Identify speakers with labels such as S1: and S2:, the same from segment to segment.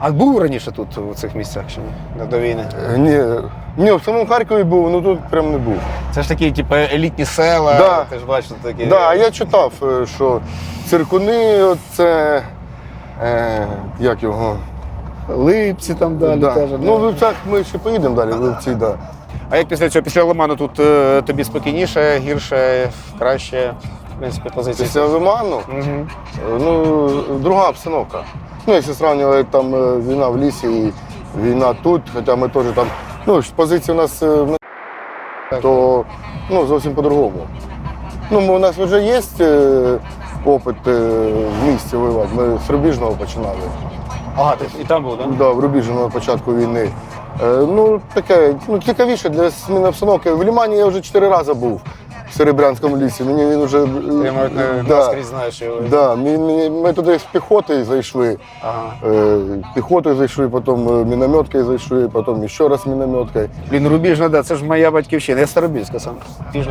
S1: А був раніше тут, у цих місцях, чи ні? До війни?
S2: Е, Ні, ні, в самому Харкові був, ну тут прям не був.
S1: Це ж такі, типу, елітні села.
S2: Да.
S1: Ти ж бачиш, такі.
S2: Да, а я читав, е, що циркуни, це. Е, як його?
S1: Липці там далі
S2: да.
S1: теж.
S2: Ну, в Вивцях ми ще поїдемо далі, в Вивці, да.
S1: А як після цього, після Лиману тут е, тобі спокійніше, гірше, краще, принципі, позиції?
S2: Після Лиману,
S1: Угу.
S2: е, ну, друга обстановка. Ну, якщо сравнювати там е, війна в лісі і війна тут, хоча ми теж там, ну, ж позиції у нас е, то ну, зовсім по-другому. Ну, ми- у нас вже є е, опит е, в місті воювати. Ми з Рубіжного починали.
S1: Ага, ти і там був, так?
S2: Да, в Рубіжного на початку війни. Е, ну, таке, ну, цікавіше для зміни обстановки. В Лімані я вже чотири рази був в Серебрянському лісі. Мені він вже.
S1: Не
S2: да,
S1: знаєш його.
S2: да, ми, ми, ми туди з піхотою зайшли.
S1: Ага.
S2: Е, піхотою зайшли, потім е, мінометкою зайшли, потім ще раз мінометкою.
S1: Блін, Рубіжна, да, це ж моя батьківщина. Я Старобільська сам.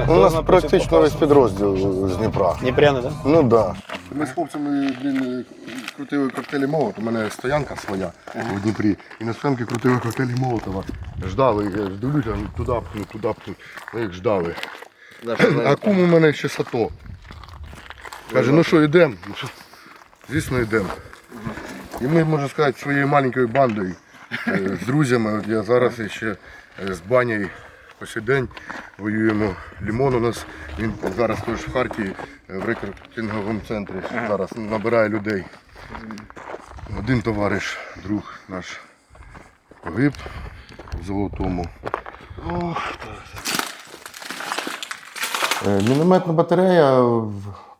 S2: У нас практично весь підрозділ з Дніпра.
S1: Дніпряни, так?
S2: Ну так. Да. Ми з хлопцями блін, крутили коктейлі Молот. У мене стоянка своя у Дніпрі. І на стоянці крутили коктейлі Молотова. Ждали, дивлюся, ну, туди пхнуть, туди пхнуть. Ми їх ждали. А кум у мене ще сато. Каже, ну що, йдемо? Ну, Звісно, йдемо. І ми, можна сказати, своєю маленькою бандою е, з друзями. От я зараз ще е, з банєю по сей день воюємо. Лімон у нас, він зараз теж в Харкові е, в рекрутинговому центрі зараз набирає людей. Один товариш, друг наш погиб в золотому. Е, Мінометна батарея в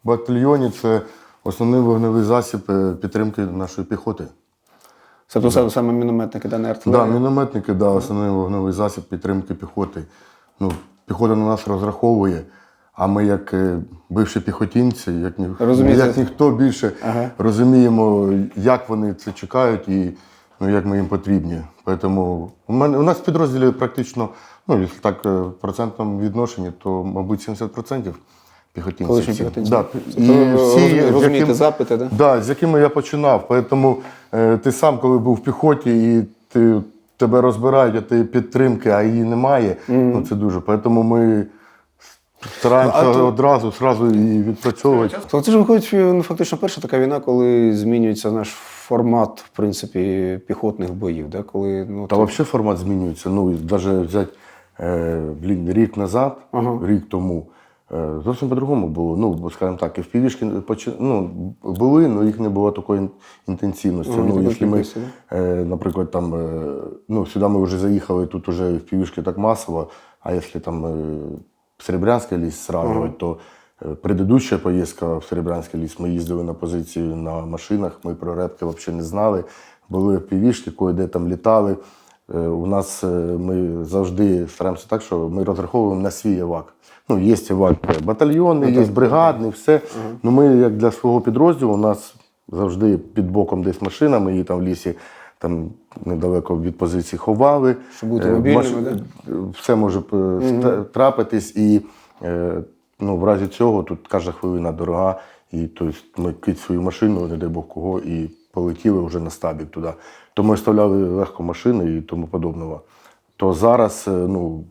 S2: батальйоні це основний вогневий засіб е, підтримки нашої піхоти.
S1: Це то саме мінометники, да, не
S2: Так, да, мінометники, да, основний вогневий засіб підтримки піхоти. Ну, піхота на нас розраховує, а ми, як е, бивші піхотінці, як, ні, як ніхто більше
S1: Ага.
S2: розуміємо, як вони це чекають і ну, як ми їм потрібні. Тому у, мене, у нас в підрозділі практично, ну, якщо так е, в процентному відношенні, то, мабуть, 70% піхотінців.
S1: Колишні
S2: всі.
S1: піхотинці.
S2: Да.
S1: Тобто ви розумієте,
S2: з яким-
S1: запити, да?
S2: Да, з якими я починав. Тому е, ти сам, коли був в піхоті, і ти, тебе розбирають, а ти підтримки, а її немає. Ну це дуже. Тому ми стараємося
S1: Ну, а то-
S2: одразу, зразу і відпрацьовувати.
S1: То це ж виходить ну, фактично перша така війна, коли змінюється наш формат, в принципі, піхотних боїв. Да? Коли, ну,
S2: Та взагалі формат змінюється. Ну, навіть взяти е, блін, рік назад,
S1: Ага.
S2: рік тому. е, Зовсім по-другому було. Ну, скажімо так, і в півішки ну, були, але їх не було такої інтенсивності.
S1: Ага,
S2: ну, якщо ми, е, наприклад, там, е, ну, сюди ми вже заїхали, тут вже в півішки так масово, а якщо там е, в Серебрянський ліс сравнювати, то е, предыдуща поїздка в Серебрянський ліс, ми їздили на позицію на машинах, ми про репки взагалі не знали. Були в півішки, кое-де там літали. Е, У нас е, ми завжди стараємося так, що ми розраховуємо на свій евак. Ну, є евак батальйонний, є бригадний, все. Ну, ми, як для свого підрозділу, у нас завжди під боком десь машина, ми її там в лісі там недалеко від позиції ховали.
S1: Щоб бути
S2: Е,
S1: мобільними,
S2: Все може е, ста- трапитись, і е, ну, в разі цього тут кожна хвилина дорога, і тобто, ми кить свою машину, не дай Бог кого, і полетіли вже на стабік туди. То ми оставляли легко машини і тому подобного. То зараз е, ну,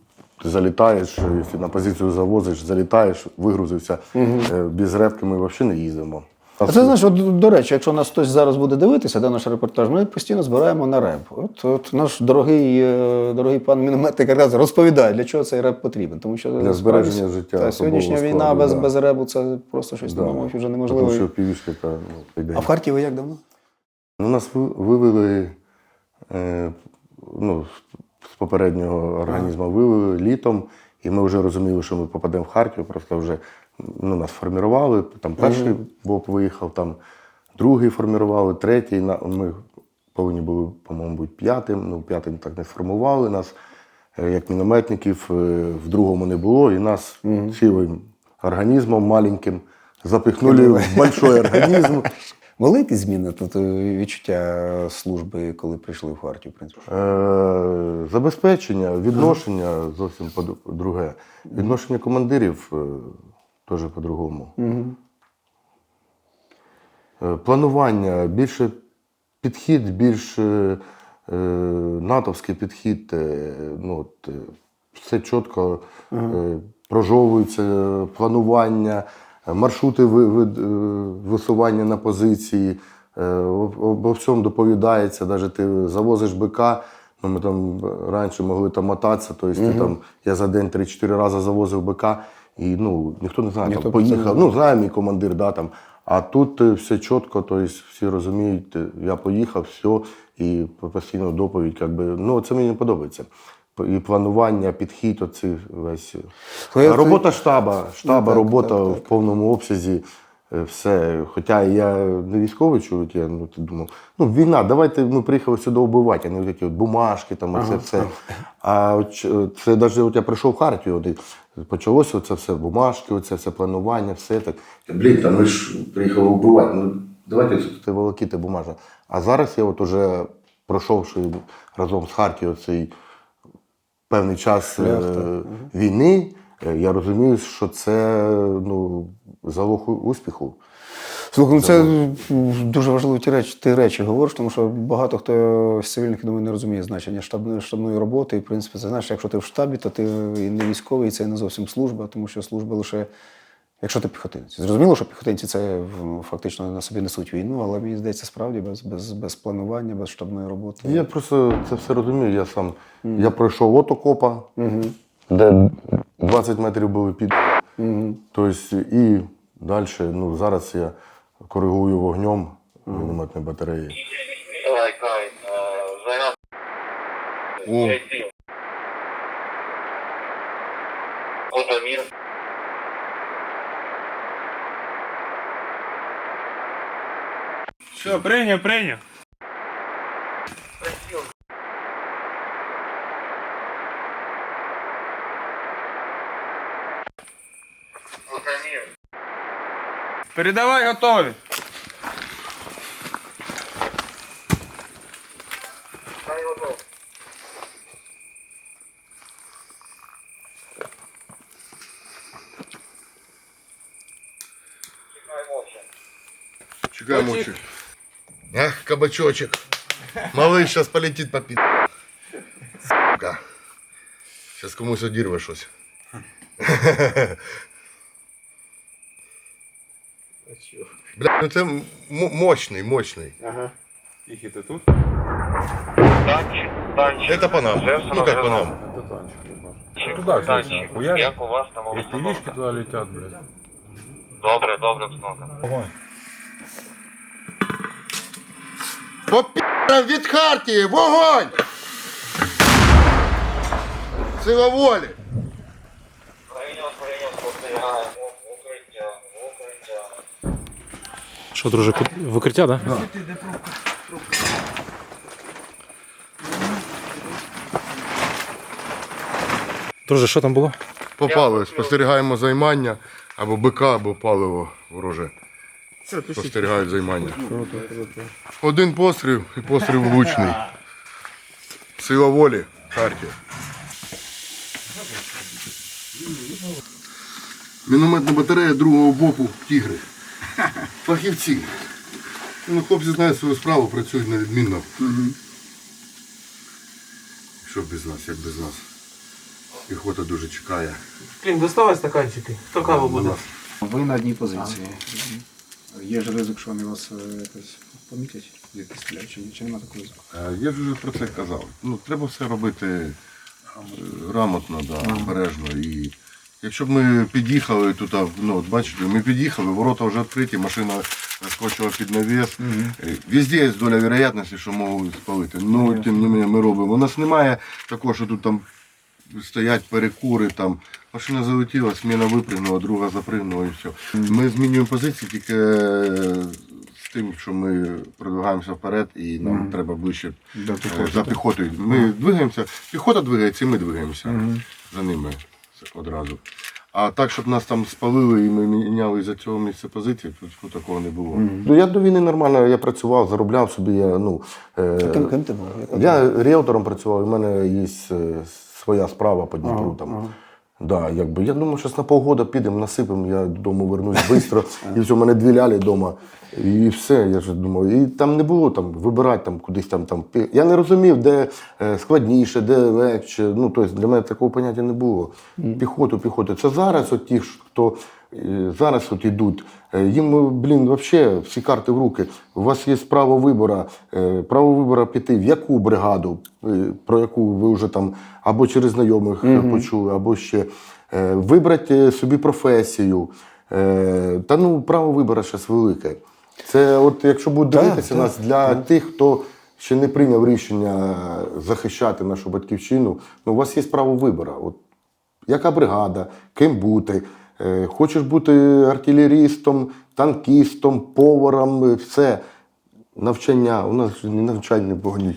S2: ти залітаєш, е, якщо на позицію завозиш, залітаєш, вигрузився. Е, Без репки ми взагалі не їздимо.
S1: А це знаєш, от, до речі, якщо нас хтось зараз буде дивитися, де наш репортаж, ми постійно збираємо на реп. От, от наш дорогий, дорогий пан мінометник якраз розповідає, для чого цей реп потрібен. Тому що
S2: Для збереження
S1: справді,
S2: життя
S1: Та, сьогоднішня
S2: особового
S1: війна без,
S2: да.
S1: без ребу це просто щось
S2: Да.
S1: по-моєму, вже неможливо.
S2: Тому що півішки, та, ну.
S1: А в Харкові як давно?
S2: Ну, нас вивели е, ну, з- попереднього організму вивели літом, і ми вже розуміли, що ми попадемо в Харків, просто вже ну, нас формірували. Там перший БОП виїхав, там другий формірували, третій. Ми повинні були, по-моєму, бути п'ятим. Ну, п'ятим так не сформували нас. Е, Як мінометників е, в другому не було, і нас цілим організмом маленьким запихнули в большой організм.
S1: Якісь зміни тут е, відчуття служби, коли прийшли в Харків, в принципі?
S2: Е, Забезпечення, відношення зовсім по- друге. Відношення командирів е, теж по-другому. Е, Планування більше підхід більш е, натовський підхід. Ну, от, все чітко е, прожовується, планування, маршрути е, висування на позиції. е, Обо всьому доповідається, навіть ти завозиш бика. Ну, ми там раніше могли там мотатися, тобто ти там, я за день 3-4 рази завозив бика, і ну, ніхто не знає,
S1: Ніхто
S2: там,
S1: це не
S2: поїхав. Ну, знає мій командир, да, там. А тут е, все чітко, тобто всі розуміють, я поїхав, все, і постійно доповідь, якби, ну, це мені подобається. І планування, підхід, оці весь. е,
S1: Ну,
S2: робота штаба, штаба,
S1: так,
S2: робота
S1: так,
S2: в
S1: так.
S2: повному обсязі. е, Все. Хоча я не військовий чоловік, я ну, ти думав, ну війна, давайте ми приїхали сюди вбивати, а не такі от бумажки, там, оце все. А от це навіть от я прийшов в Хартію, от, і почалося це все, бумажки, оце все планування, все так. Блін, там ми ж приїхали вбивати. Ну, давайте це волокіти бумажа. А зараз я от уже пройшовши разом з Хартією цей певний час е, війни, е, я розумію, що це ну, залог успіху.
S1: Слухай, ну це дуже важливі ті речі, ти речі говориш, тому що багато хто з цивільних думаю, не розуміє значення штабної, штабної роботи. І, в принципі, це знаєш, якщо ти в штабі, то ти і не військовий, і це не зовсім служба, тому що служба лише. Якщо ти піхотинець. Зрозуміло, що піхотинці це фактично на собі несуть війну, але мені здається, справді без, без, без планування, без штабної роботи.
S2: Я просто це все розумію. Я сам я пройшов от окопа, де 20 метрів були під. Тобто, і далі, ну, зараз я коригую вогнем мінометної батареї.
S3: Кай, э,
S4: Все, пренья,
S3: принял.
S4: Передавай готові.
S2: Чекаємо очі кабачочек. Малий зараз полетить по під. Сука. Зараз комусь одірве щось. Бля, ну це м- мощний, мощний.
S4: Ага. Тихий ти тут?
S3: Танчик, танчик.
S2: Это по нам.
S3: Жевсон,
S2: Ну как по нам?
S4: Это танчик.
S3: Танчик,
S4: Туда все
S3: танчик.
S4: хуярят.
S3: Як у вас там
S4: И
S3: обстановка?
S4: пилишки туда летят, блядь.
S3: Добре, добре обстановка.
S4: Огонь.
S2: По від Хартії! Вогонь! Сила волі!
S5: Що, друже, в укриття, так? Да? Друже, що там було?
S2: Попали, спостерігаємо займання або бика, або паливо вороже. Спостерігають займання. Один постріл і постріл влучний. Сила волі, Харків. Мінометна батарея другого боку тігри. Фахівці. Ну, хлопці знають свою справу, працюють невідмінно. Що без нас, як без нас. Піхота дуже чекає.
S6: Блін, доставай стаканчики. Хто каву буде?
S1: Ви на одній позиції. Є ж ризик, що вони вас е, якось помітять, звідки стріляють, чи, чи немає такого ризику?
S2: Е, Я ж вже про це казав. Ну, треба все робити е, грамотно, да, обережно. І якщо б ми під'їхали тут, а, ну, от бачите, ми під'їхали, ворота вже відкриті, машина заскочила під навіс. Е, Везде є доля вероятності, що можуть спалити. Ну, тим не менше, ми робимо. У нас немає такого, що тут там стоять перекури, там машина залетіла, сміна випригнула, друга запригнула і все. Ми змінюємо позиції тільки е, з тим, що ми продвигаємося вперед і нам треба ближче
S1: До
S2: е,
S1: піхоти,
S2: за піхотою. Ми двигаємося, піхота двигається, і ми двигаємося за ними одразу. А так, щоб нас там спалили і ми міняли за цього місця позиції, тут ну, такого не було. Ну, я до війни нормально, я працював, заробляв собі. Я, ну, е,
S1: Ким, ким ти був?
S2: Я ріелтором працював, у мене є е, своя справа по Дніпру. там. Да, якби. Я думаю, що на погода підемо, насипемо, я додому вернусь швидко. і все, в мене дві лялі вдома. І все, я ж думав. І там не було там вибирати там кудись там. там. Я не розумів, де е, складніше, де легше. Ну, тобто для мене такого поняття не було. Піхоту, піхоту. Це зараз от ті, хто зараз от ідуть. е, Їм, блін, взагалі всі карти в руки. У вас є право вибору, е, право вибору піти в яку бригаду, е, про яку ви вже там або через знайомих е, почули, або ще е, вибрати собі професію. Е, Та ну право вибору зараз велике. Це от якщо будуть дивитися
S1: так,
S2: нас для тих, хто ще не прийняв рішення захищати нашу батьківщину, ну у вас є право вибору. От яка бригада, ким бути. Е, Хочеш бути артилерістом, танкістом, поваром, е, все. Навчання. У нас же не навчальний вогні.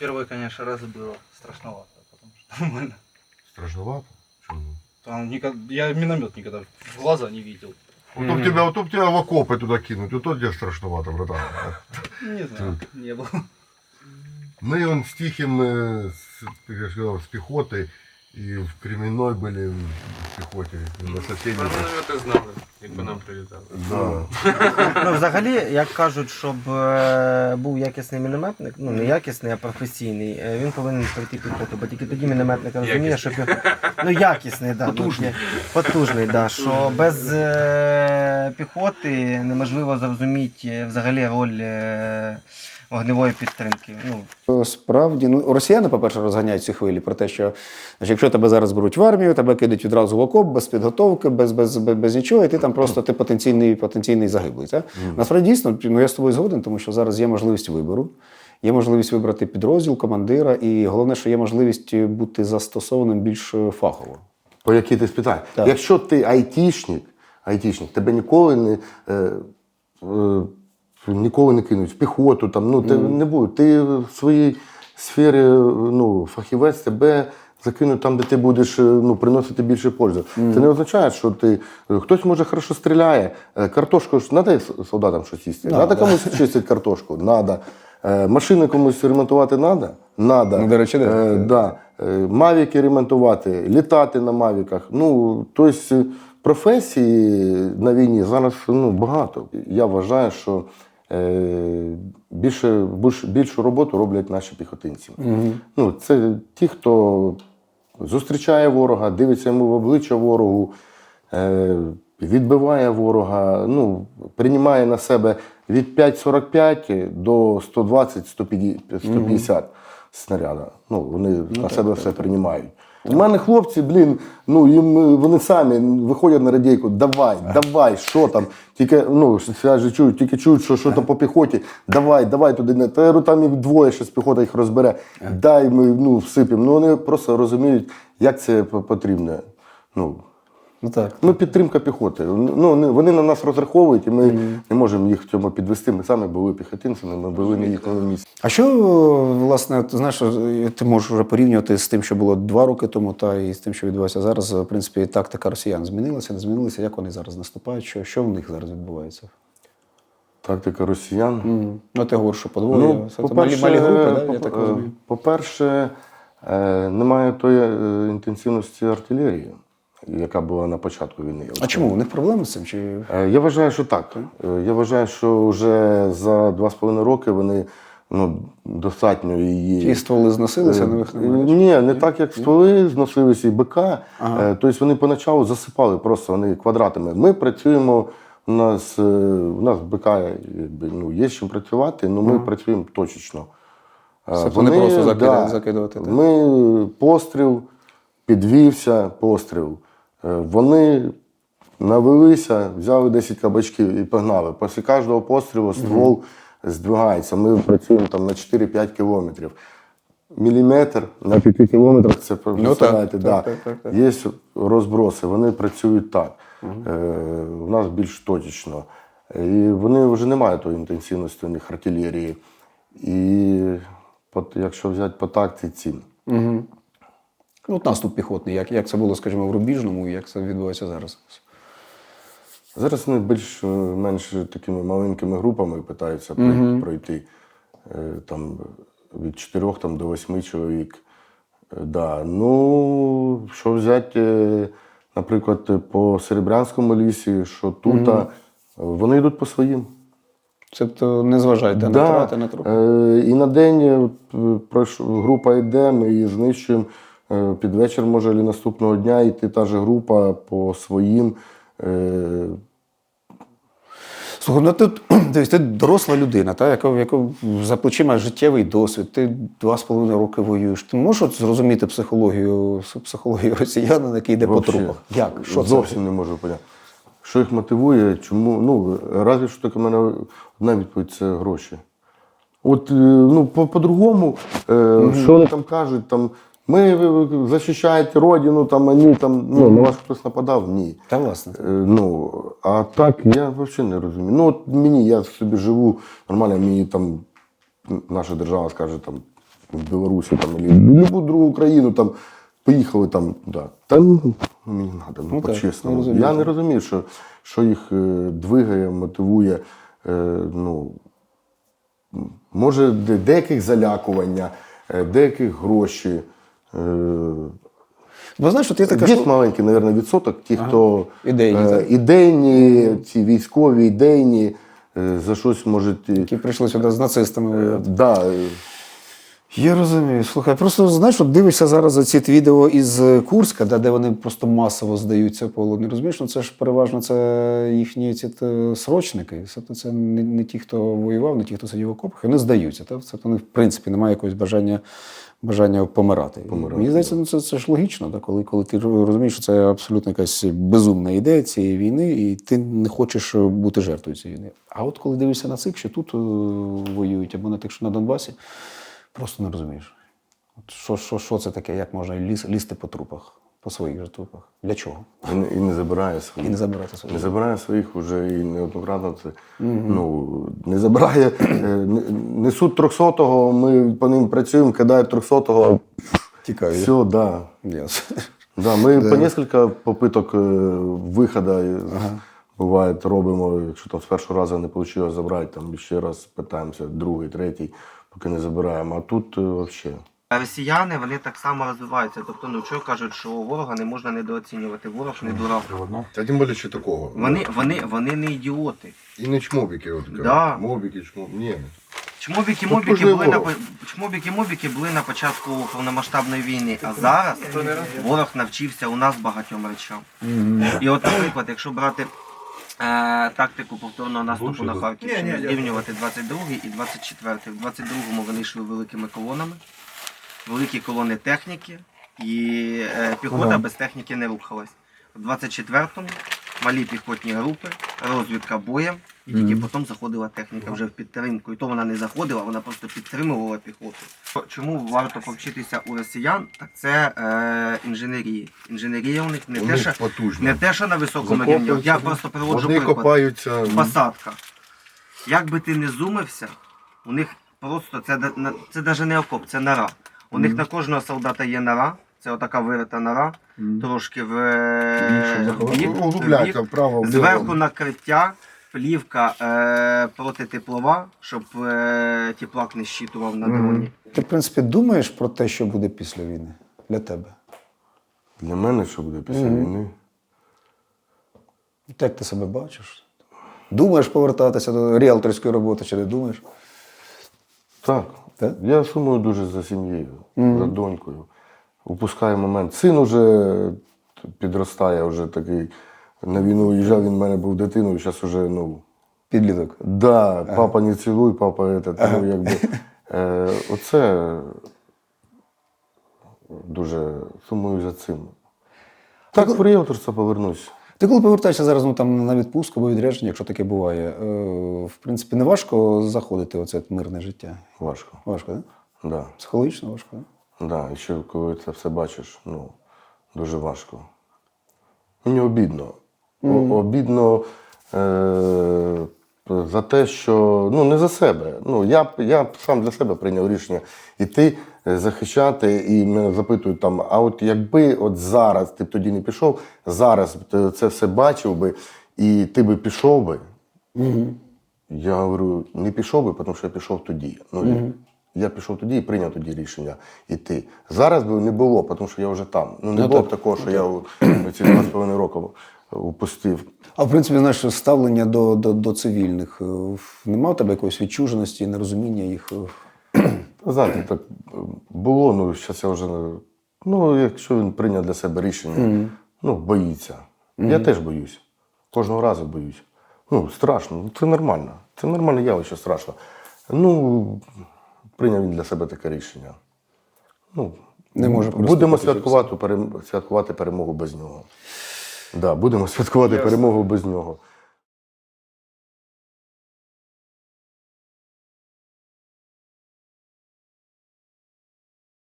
S6: Первый, конечно, раз было страшновато, потому что нормально.
S2: Страшновато? Чому?
S6: Там никогда, я миномет никогда в глаза не видел.
S2: Ото б тебе, ото б тебе в окопи туди кинуть, ото тебе страшновато, братан.
S6: Не знаю, не было.
S2: Ми он з тихим, е, з, як я сказав, з піхоти і в Кремінной були в піхоті, на соседній.
S4: Міномети знали, якби нам прилітали.
S2: Да.
S7: Ну, взагалі, як кажуть, щоб е, був якісний мінометник, ну не якісний, а професійний, е, він повинен пройти піхоту, бо тільки тоді мінометник розуміє, що пі... ну якісний, да, потужний, ну, потужний, да, що без е, піхоти неможливо зрозуміти е, взагалі роль е, вогневої підтримки. Ну,
S1: Справді, ну росіяни, по-перше, розганяють ці хвилі про те, що значить, якщо тебе зараз беруть в армію, тебе кидають відразу в окоп, без підготовки, без, без, без, без нічого, і ти там просто ти потенційний, потенційний загиблий. Так? Насправді дійсно, ну я з тобою згоден, тому що зараз є можливість вибору. Є можливість вибрати підрозділ, командира, і головне, що є можливість бути застосованим більш фахово.
S2: По якій ти спитаєш. Якщо ти айтішник, айтішник, тебе ніколи не, е, е, ніколи не кинуть в піхоту, там, ну, ти не буде. Ти в своїй сфері ну, фахівець тебе закинуть там, де ти будеш е, ну, приносити більше пользу. Це не означає, що ти. е, Хтось може хорошо стріляє. Е, Картошку ж треба солдатам щось їсти. Треба комусь чистити картошку. Надо. Машини комусь ремонтувати треба? Надо.
S1: Ну, до речі, да.
S2: Е, да. Мавіки ремонтувати, літати на мавіках. Ну, тобто професії на війні зараз ну, багато. Я вважаю, що більше, більш, більшу роботу роблять наші піхотинці. Ну, це ті, хто зустрічає ворога, дивиться йому в обличчя ворогу, е, відбиває ворога, ну, приймає на себе від 5,45 до 120-150 150 снаряда. Ну, вони на себе все приймають. У мене хлопці, блін, ну їм е, вони самі виходять на радійку, давай, давай, що там. Тільки, ну, я ж чую, тільки чують, що, що там по піхоті, давай, давай туди не. Та там їх двоє, ще з піхота їх розбере. Дай ми ну, всипемо. Ну вони просто розуміють, як це потрібно. Ну,
S1: Ну так.
S2: ну, підтримка піхоти. Ну, вони- вони на нас розраховують, і ми не можемо їх в цьому підвести. Ми самі були піхотинцями, ми були на їхньому місці.
S1: А що, власне, ти знаєш, ти можеш вже порівнювати з тим, що було два роки тому, та і з тим, що відбувається зараз. В принципі, тактика росіян змінилася, не змінилася. Як вони зараз наступають? Що, що в них зараз відбувається?
S2: Тактика росіян.
S1: Mm. Ну, ти говориш, що подвоє. Це малі, малі групи, да? я так розумію.
S2: По-перше, е, немає тої е, інтенсивності артилерії, яка була на початку війни.
S1: А чому? У них проблеми з цим? Чи...
S2: Е, Я вважаю, що так. Е, Я вважаю, що вже за два з половиною роки вони ну, достатньо її.
S1: Ті стволи зносилися, нових
S2: Е,
S1: немає?
S2: Ні, не так, як стволи зносилися і БК. Е, Тобто вони поначалу засипали просто вони квадратами. Ми працюємо, у нас, у нас БК якби, ну, є з чим працювати, але ми працюємо точечно. Е,
S1: Тобто не просто закида- закидувати, так?
S2: Ми постріл, підвівся, постріл. Е, Вони навелися, взяли 10 кабачків і погнали. Після кожного пострілу ствол здвигається. Ми працюємо там на 4-5 кілометрів. Міліметр на 5 кілометрах це представляєте,
S1: так,
S2: да.
S1: так, так, так.
S2: Є розброси, вони працюють так. Е, у нас більш точечно. І вони вже не мають тої інтенсивності у них артилерії. І от, якщо взяти по тактиці,
S1: Угу. Ну, от наступ піхотний, як, як це було, скажімо, в Рубіжному, і як це відбувається зараз?
S2: Зараз вони більш-менш такими маленькими групами питаються прой- пройти. Е, Там, від 4 там, до 8 чоловік. Е, Да. Ну, що взяти, е, наприклад, по Серебрянському лісі, що тут, а, вони йдуть по своїм.
S1: Тобто не зважайте на трати, на трохи.
S2: Е, і на день група йде, ми її знищуємо. Е, Під вечір, може, і наступного дня йти та ж група по своїм. Е,
S1: Слухай, ну ти, дивись, ти доросла людина, та, яка, яка за плечима життєвий досвід, ти два з половиною роки воюєш. Ти можеш от зрозуміти психологію, психологію росіянина, який йде
S2: Вообще.
S1: по трупах? Як? Що це?
S2: Зовсім не можу поняти. Що їх мотивує, чому. Ну, разве що таке в мене одна відповідь це гроші. От, е, ну, по- по-другому, е, що вони там кажуть, там, ми ви захищаєте родину, там, вони там, ну, на вас хтось нападав? Ні.
S1: Та власне.
S2: Е, Ну, а так я взагалі не розумію. Ну, от мені, я собі живу, нормально, мені там наша держава скаже, там, в Білорусі, там, або в будь-яку другу країну, там, поїхали там, да. Та ну, мені треба, ну,
S1: Ну,
S2: по-чесному.
S1: я розумію.
S2: Я не розумію, що, що їх е, двигає, мотивує, е, ну, може, деяких залякування, е, деяких гроші. Е,
S1: Бо знаєш, от є така
S2: Є
S1: штука.
S2: маленький, мабуть, відсоток, ті, хто
S1: Ідейні,
S2: е, ідейні, ці військові, ідейні, е, за щось можуть.
S1: Які прийшли сюди з нацистами воювати.
S2: Да, е,
S1: Я розумію. Слухай, просто знаєш, от дивишся зараз за ці відео із Курська, да, де вони просто масово здаються полон. Розумієш, ну це ж переважно це їхні ці срочники. Тобто це не, не ті, хто воював, не ті, хто сидів в окопах, вони здаються. Так? Вони, в принципі, немає якогось бажання. Бажання помирати.
S2: Помирати,
S1: Мені здається, ну це, це ж логічно, да? коли, коли ти розумієш, що це абсолютно якась безумна ідея цієї війни, і ти не хочеш бути жертвою цієї війни. А от коли дивишся на цих, що тут е, воюють, або на тих, що на Донбасі, Просто не розумієш. От що, що, що це таке, як можна ліз, лізти по трупах, по своїх же трупах? Для чого?
S2: і, не- і не забирає
S1: І
S2: своїх.
S1: не забирати своїх.
S2: Не забирає своїх вже і неоднократно це. Ну, не забирає. е, не- Несуть 300-го, ми по ним працюємо, кидають 300-го.
S1: Тікаю.
S2: Все, да.
S1: Yes.
S2: Да, ми по кілька попиток е, виходу е, буває, робимо. Якщо там з першого разу не вийшло забрати, там ще раз питаємося, другий, третій, поки не забираємо. А тут взагалі.
S7: А Росіяни вони так само розвиваються. Тобто, ну що кажуть, що ворога не можна недооцінювати. Ворог не дурак.
S2: Та тим більше такого.
S7: Вони, вони, вони не ідіоти.
S2: І не чмобіки, от
S7: Да.
S2: Мобіки, чмобіки. Ні.
S7: Чмобіки мобіки були на чмобіки мобіки були на початку повномасштабної війни, а зараз ворог навчився у нас багатьом речам. І от, наприклад, якщо брати е, тактику повторного наступу на Харків, зрівнювати 22 і 24. В 22-му вони йшли великими колонами, великі колони техніки, і е, піхота без техніки не рухалась. В 24-му малі піхотні групи, розвідка боєм, і тільки потім заходила техніка вже в підтримку. І то вона не заходила, вона просто підтримувала піхоту. Чому варто повчитися у росіян? Так це е, інженерія. Інженерія у них не
S2: У
S7: те, що не те, що на високому рівні. Я просто приводжу
S2: Вони
S7: приклад.
S2: копаються.
S7: Посадка. Як би ти не зумився, у них просто це, це навіть не окоп, це нора. У них на кожного солдата є нора. Це отака вирита нора, трошки в, е, бік, в бік.
S2: вправо.
S7: Зверху накриття, плівка е, протитеплова, щоб е, теплак не щитував на дроні.
S1: Ти, в принципі, думаєш про те, що буде після війни для тебе?
S2: Для мене що буде після війни?
S1: Як ти себе бачиш? Думаєш повертатися до ріалторської роботи чи не думаєш?
S2: Так.
S1: Так?
S2: Я сумую дуже за сім'єю, за донькою. Упускаю момент. Син уже підростає, вже такий. На війну уїжджав, він в мене був дитиною, зараз уже, ну.
S1: Підліток.
S2: Да, папа не цілуй, папа это, ну, якби. Е, оце дуже сумую за цим. Так, в ріелторство повернусь.
S1: Ти коли повертаєшся зараз ну, там, на відпустку або відрядження, якщо таке буває, е, в принципі, не важко заходити в це мирне життя?
S2: Важко.
S1: Важко, так? Да?
S2: Да.
S1: Психологічно важко, так?
S2: Да, і ще коли це все бачиш, ну, дуже важко. Мені обідно. Mm. обідно е- за те, що ну, не за себе. Ну, я, я сам для себе прийняв рішення іти е, захищати, і мене запитують там, а от якби от зараз ти б тоді не пішов, зараз ти це все бачив би, і ти би пішов би. Я говорю, не пішов би, тому що я пішов тоді. Ну, Я пішов тоді і прийняв тоді рішення йти. Зараз би не було, тому що я вже там. Ну не
S1: Ну,
S2: було
S1: так.
S2: б такого, що я ці два з половиною роки упустив.
S1: А в принципі, знаєш, ставлення до, до, до цивільних. е, Нема у тебе якоїсь відчуженості, нерозуміння їх? е?
S2: Знаєте, так було, ну зараз я вже. Ну, якщо він прийняв для себе рішення, ну, боїться. Я теж боюсь. Кожного разу боюсь. Ну, страшно, ну, це нормально. Це нормальне явище, страшно. Ну, прийняв він для себе таке рішення. Ну,
S1: Не може
S2: будемо святкувати, перем- святкувати перемогу без нього. Да, будемо святкувати перемогу без нього.